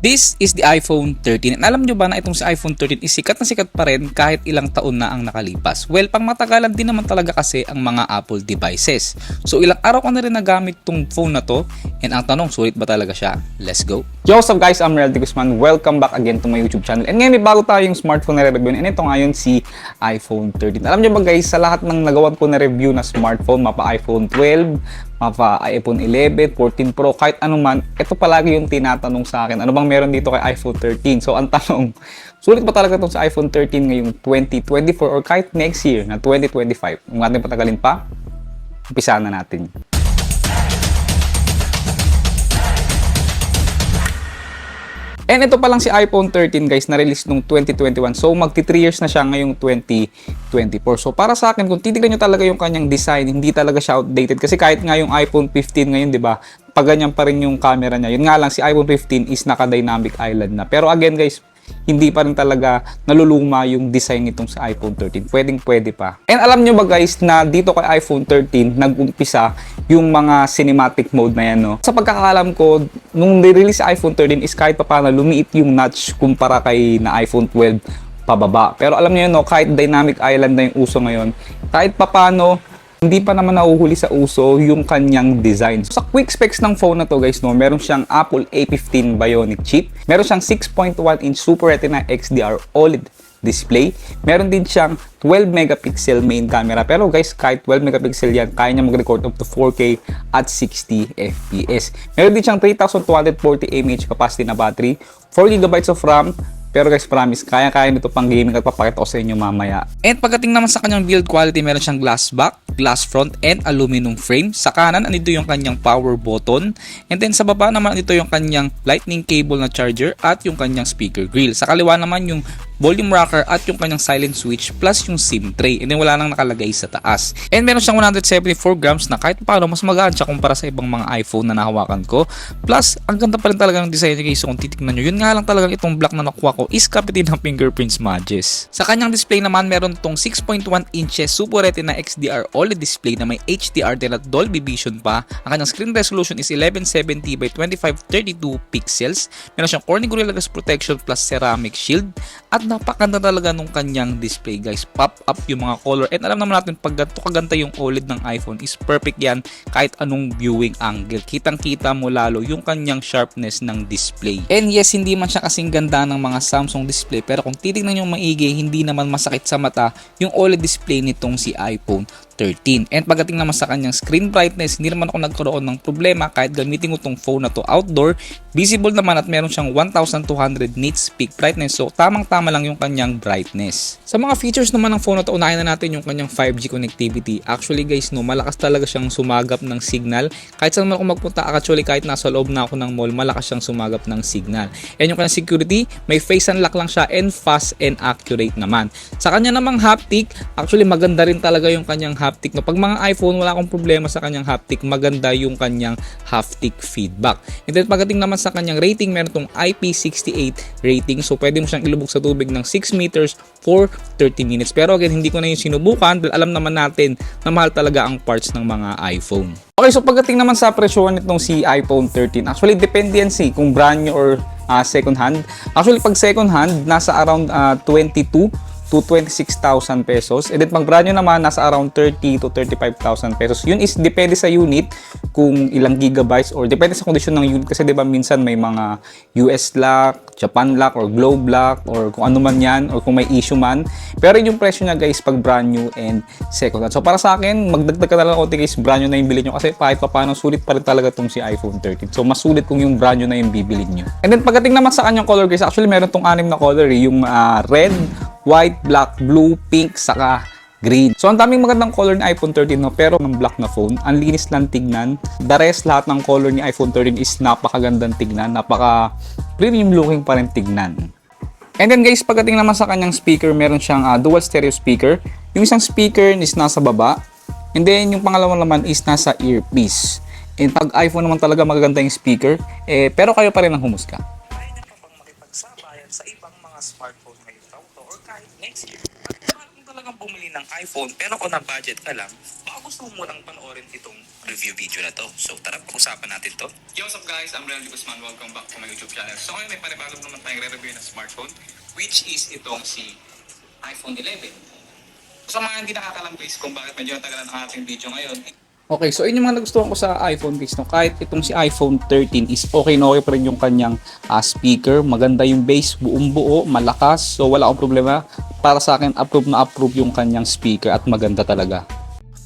This is the iPhone 13. And alam nyo ba na itong si iPhone 13 is sikat na sikat pa rin kahit ilang taon na ang nakalipas? Well, pang matagalan din naman talaga kasi ang mga Apple devices. So ilang araw ko na rin nagamit tong phone na to and ang tanong, sulit ba talaga siya? Let's go! Yo, what's up guys? I'm Real Guzman. Welcome back again to my YouTube channel. And ngayon may bago tayong smartphone na review and ito ngayon si iPhone 13. Alam nyo ba guys, sa lahat ng nagawan ko na review na smartphone, mapa iPhone 12, mapa iPhone 11, 14 Pro, kahit ano man, ito palagi yung tinatanong sa akin. Ano bang meron dito kay iPhone 13? So ang tanong, sulit pa talaga itong sa iPhone 13 ngayong 2024 or kahit next year na 2025? Kung natin patagalin pa, umpisahan na natin. And ito pa lang si iPhone 13 guys, na-release nung 2021. So magti 3 years na siya ngayong 2024. So para sa akin, kung titignan nyo talaga yung kanyang design, hindi talaga siya outdated. Kasi kahit nga yung iPhone 15 ngayon, di ba, pag ganyan pa rin yung camera niya. Yun nga lang, si iPhone 15 is naka-dynamic island na. Pero again guys, hindi pa rin talaga naluluma yung design nitong sa iPhone 13. Pwedeng pwede pa. And alam nyo ba guys na dito kay iPhone 13 nag-umpisa yung mga cinematic mode na yan no. Sa pagkakalam ko, nung nirelease sa iPhone 13 is kahit pa paano lumiit yung notch kumpara kay na iPhone 12 pababa. Pero alam niyo no, kahit dynamic island na yung uso ngayon, kahit pa paano hindi pa naman nahuhuli sa uso yung kanyang design. So, sa quick specs ng phone na to guys, no, meron siyang Apple A15 Bionic chip. Meron siyang 6.1 inch Super Retina XDR OLED display. Meron din siyang 12 megapixel main camera. Pero guys, kahit 12 megapixel yan, kaya niya mag-record up to 4K at 60 FPS. Meron din siyang 3240 mAh capacity na battery, 4 GB of RAM, pero guys, promise, kaya-kaya nito pang gaming at papakita ko sa inyo mamaya. And pagdating naman sa kanyang build quality, meron siyang glass back, glass front, and aluminum frame. Sa kanan, andito yung kanyang power button. And then sa baba naman, andito yung kanyang lightning cable na charger at yung kanyang speaker grill. Sa kaliwa naman yung volume rocker at yung kanyang silent switch plus yung SIM tray. And then wala nang nakalagay sa taas. And meron siyang 174 grams na kahit paano mas magaan siya kumpara sa ibang mga iPhone na nahawakan ko. Plus, ang ganda pa rin talaga ng design niya guys. Kung titignan nyo, yun nga lang talagang itong black na nakuha ko is kapitin ng fingerprint smudges. Sa kanyang display naman, meron itong 6.1 inches Super Retina XDR OLED display na may HDR din at Dolby Vision pa. Ang kanyang screen resolution is 1170 by 2532 pixels. Meron siyang Corning Gorilla Glass Protection plus ceramic shield at napakanda talaga nung kanyang display guys. Pop up yung mga color and alam naman natin pag ganito kaganda yung OLED ng iPhone is perfect yan kahit anong viewing angle. Kitang kita mo lalo yung kanyang sharpness ng display. And yes, hindi man siya kasing ganda ng mga Samsung display pero kung titignan nyo maigi, hindi naman masakit sa mata yung OLED display nitong si iPhone 13. And pagdating naman sa kanyang screen brightness, hindi naman ako nagkaroon ng problema kahit gamitin ko tong phone na to outdoor. Visible naman at meron siyang 1200 nits peak brightness so tamang-tama lang yung kanyang brightness. Sa mga features naman ng phone na to, unahin na natin yung kanyang 5G connectivity. Actually guys, no, malakas talaga siyang sumagap ng signal. Kahit saan man ako magpunta, actually kahit nasa loob na ako ng mall, malakas siyang sumagap ng signal. And yung kanyang security, may face unlock lang siya and fast and accurate naman. Sa kanya namang haptic, actually maganda rin talaga yung kanyang haptic. No, pag mga iPhone, wala akong problema sa kanyang haptic. Maganda yung kanyang haptic feedback. And then pagdating naman sa kanyang rating, meron tong IP68 rating. So pwede mo siyang ilubog sa tubig ng 6 meters for 30 minutes. Pero again, hindi ko na yung sinubukan dahil alam naman natin na mahal talaga ang parts ng mga iPhone. Okay, so pagdating naman sa presyo nitong si iPhone 13, actually depende yan si kung brand new or uh, second hand. Actually, pag second hand, nasa around uh, 22 to 26,000 pesos. And then pag brand new naman, nasa around 30 to 35,000 pesos. Yun is depende sa unit kung ilang gigabytes or depende sa kondisyon ng unit kasi 'di ba minsan may mga US lock, Japan lock or globe lock or kung ano man 'yan or kung may issue man. Pero yun yung presyo niya guys pag brand new and second hand. So para sa akin, magdagdag ka na lang konti guys, brand new na yung bilhin nyo kasi kahit pa paano sulit pa rin talaga tong si iPhone 13. So mas sulit kung yung brand new na yung bibilin nyo. And then pagdating naman sa kanyang color guys, actually meron tong anim na color eh, yung uh, red, white, black, blue, pink, saka green. So, ang daming magandang color ni iPhone 13, no? pero ng black na phone, ang linis lang tignan. The rest, lahat ng color ni iPhone 13 is napakagandang tignan, napaka premium looking pa rin tignan. And then guys, pagdating naman sa kanyang speaker, meron siyang uh, dual stereo speaker. Yung isang speaker is nasa baba, and then yung pangalawa naman is nasa earpiece. And pag iPhone naman talaga magaganda yung speaker, eh, pero kayo pa rin ang humusga. Kung talagang bumili ng iPhone pero kung na budget ka lang, bago gusto mo munang panoorin itong review video na to. So tara, pag-usapan natin to. Yo, what's up guys? I'm Renaldo Guzman. Welcome back to my YouTube channel. So ngayon may panibago naman tayong re-review ng smartphone which is itong si iPhone 11. So, sa mga hindi nakakalam guys kung bakit medyo natagalan ang ating video ngayon, Okay, so yun yung mga nagustuhan ko sa iPhone case. No? Kahit itong si iPhone 13 is okay na okay pa rin yung kanyang ah, speaker. Maganda yung bass, buong buo, malakas. So wala akong problema. Para sa akin, approve na approve yung kanyang speaker at maganda talaga.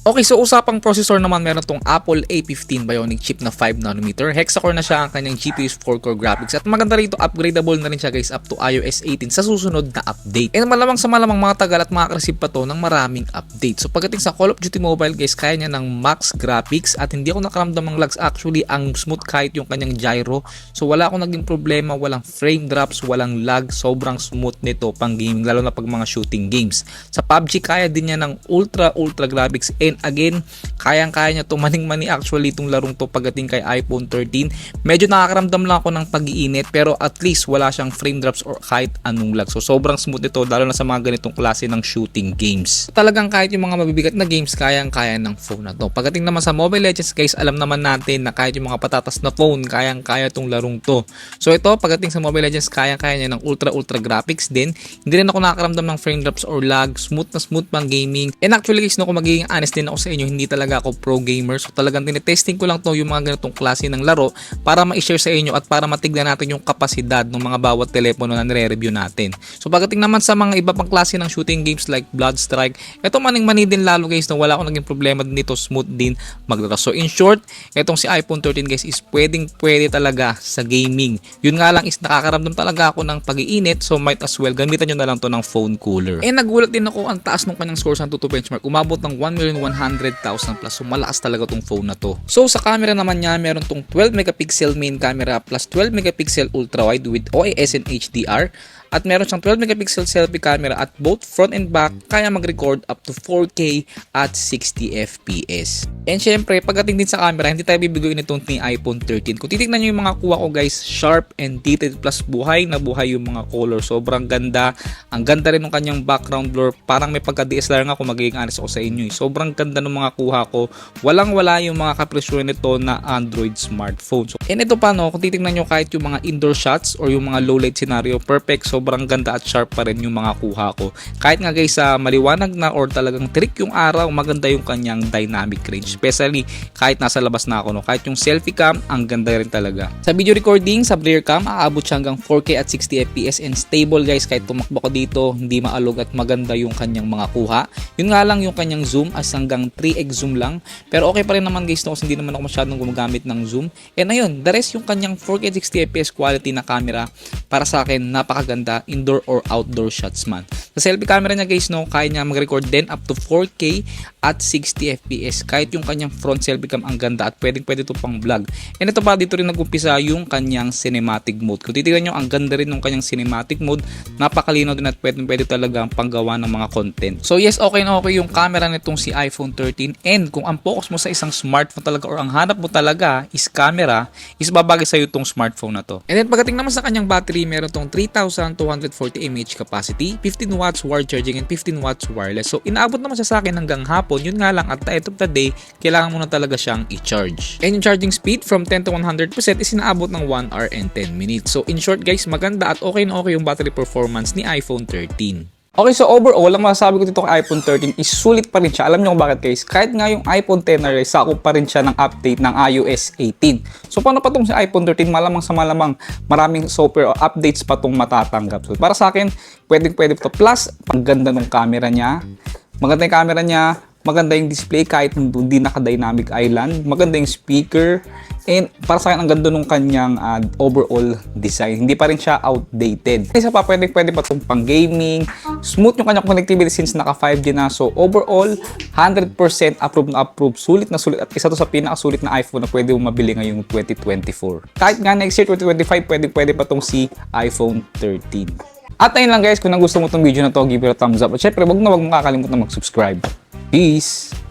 Okay, so usapang processor naman meron tong Apple A15 Bionic chip na 5nm. Hexacore na siya ang kanyang GPU's 4-core graphics at maganda rito upgradable na rin siya guys up to iOS 18 sa susunod na update. And malamang sa malamang mga tagal at makaka-receive pa to ng maraming update. So pagdating sa Call of Duty Mobile guys, kaya niya ng max graphics at hindi ako nakaramdam ng lags. Actually, ang smooth kahit yung kanyang gyro. So wala akong naging problema, walang frame drops, walang lag. Sobrang smooth nito pang gaming lalo na pag mga shooting games. Sa PUBG kaya din niya ng ultra ultra graphics and again, kayang-kaya niya to maning-mani actually itong larong to pagdating kay iPhone 13. Medyo nakakaramdam lang ako ng pag-iinit pero at least wala siyang frame drops or kahit anong lag. So sobrang smooth nito lalo na sa mga ganitong klase ng shooting games. Talagang kahit yung mga mabibigat na games kayang-kaya ng phone na to. Pagdating naman sa Mobile Legends guys, alam naman natin na kahit yung mga patatas na phone, kayang-kaya itong larong to. So ito, pagdating sa Mobile Legends, kayang-kaya niya ng ultra ultra graphics din. Hindi rin ako nakakaramdam ng frame drops or lag. Smooth na smooth pang gaming. And actually guys, no, kung magiging honest din ako sa inyo, hindi talaga ako pro gamer. So talagang tinetesting ko lang to yung mga ganitong klase ng laro para ma-share sa inyo at para matignan natin yung kapasidad ng mga bawat telepono na nire-review natin. So pagdating naman sa mga iba pang klase ng shooting games like Blood Strike, ito maning-mani din lalo guys na wala akong naging problema din dito, smooth din maglaro. So in short, itong si iPhone 13 guys is pwedeng pwede talaga sa gaming. Yun nga lang is nakakaramdam talaga ako ng pag-iinit so might as well gamitan nyo na lang to ng phone cooler. And nagulat din ako ang taas ng kanyang score sa Tutu benchmark. Umabot ng 1,100,000 plus. So malakas talaga tong phone na to. So sa camera naman niya, meron tong 12 megapixel main camera plus 12 megapixel ultra wide with OIS and HDR. At meron siyang 12 megapixel selfie camera at both front and back kaya mag-record up to 4K at 60 FPS. And syempre, pagdating din sa camera, hindi tayo bibiguin itong ni iPhone 13. Kung titignan nyo yung mga kuha ko guys, sharp and detailed plus buhay na buhay yung mga color. Sobrang ganda. Ang ganda rin ng kanyang background blur. Parang may pagka-DSLR nga kung magiging honest ako sa inyo. eh. Sobrang ganda ng mga kuha ko. Walang wala yung mga kapresyo nito na Android smartphone. So, and ito pa no, kung titignan nyo kahit yung mga indoor shots or yung mga low light scenario, perfect. Sobrang ganda at sharp pa rin yung mga kuha ko. Kahit nga guys sa maliwanag na or talagang trick yung araw, maganda yung kanyang dynamic range. Especially kahit nasa labas na ako no. Kahit yung selfie cam, ang ganda rin talaga. Sa video recording, sa rear cam, aabot siya hanggang 4K at 60 FPS and stable guys kahit tumakbo ko dito, hindi maalog at maganda yung kanyang mga kuha. Yun nga lang yung kanyang zoom as hanggang 3x zoom lang. Pero okay pa rin naman guys no kasi hindi naman ako masyadong gumagamit ng zoom. And ayun, the rest yung kanyang 4K 60 FPS quality na camera para sa akin napakaganda indoor or outdoor shots man. Sa selfie camera niya guys no, kaya niya mag-record din up to 4K at 60 FPS. Kahit yung kanyang front selfie cam ang ganda at pwedeng pwede to pang vlog. And ito pa dito rin nagumpisa yung kanyang cinematic mode. Kung titignan nyo, ang ganda rin ng kanyang cinematic mode. Napakalinaw din at pwedeng pwede talaga ang panggawa ng mga content. So yes, okay na okay yung camera nitong si iPhone 13 and kung ang focus mo sa isang smartphone talaga or ang hanap mo talaga is camera, is babagay sa iyo itong smartphone na to. And then pagdating naman sa kanyang battery, meron tong 3,240 mAh capacity, 15 watts wired charging and 15 watts wireless. So inaabot naman siya sa akin hanggang hapon. Yun nga lang at the end of the day, kailangan mo na talaga siyang i-charge. And yung charging speed from 10 to 100% is inaabot ng 1 hour and 10 minutes. So in short guys, maganda at okay na okay yung battery performance ni iPhone 13. Okay, so overall, ang masasabi ko dito kay iPhone 13 is sulit pa rin siya. Alam niyo kung bakit guys? Kahit nga yung iPhone 10 na rin, sakop pa rin siya ng update ng iOS 18. So paano pa tong si iPhone 13? Malamang sa malamang maraming software updates pa tong matatanggap. So para sa akin, pwedeng pwede to. Plus, ang ganda ng camera niya. Maganda yung camera niya. Maganda yung display kahit hindi naka-dynamic island. Maganda yung speaker. And para sa akin, ang ganda nung kanyang uh, overall design. Hindi pa rin siya outdated. Isa pa, pwede, pwede pa itong pang gaming. Smooth yung kanyang connectivity since naka 5G na. So overall, 100% approve na approve. Sulit na sulit. At isa to sa pinakasulit na iPhone na pwede mo mabili ngayong 2024. Kahit nga next year, 2025, pwede, pwede pa itong si iPhone 13. At ayun lang guys, kung gusto mo itong video na to, give it a thumbs up. At syempre, wag na wag mo kakalimutan mag-subscribe. Peace!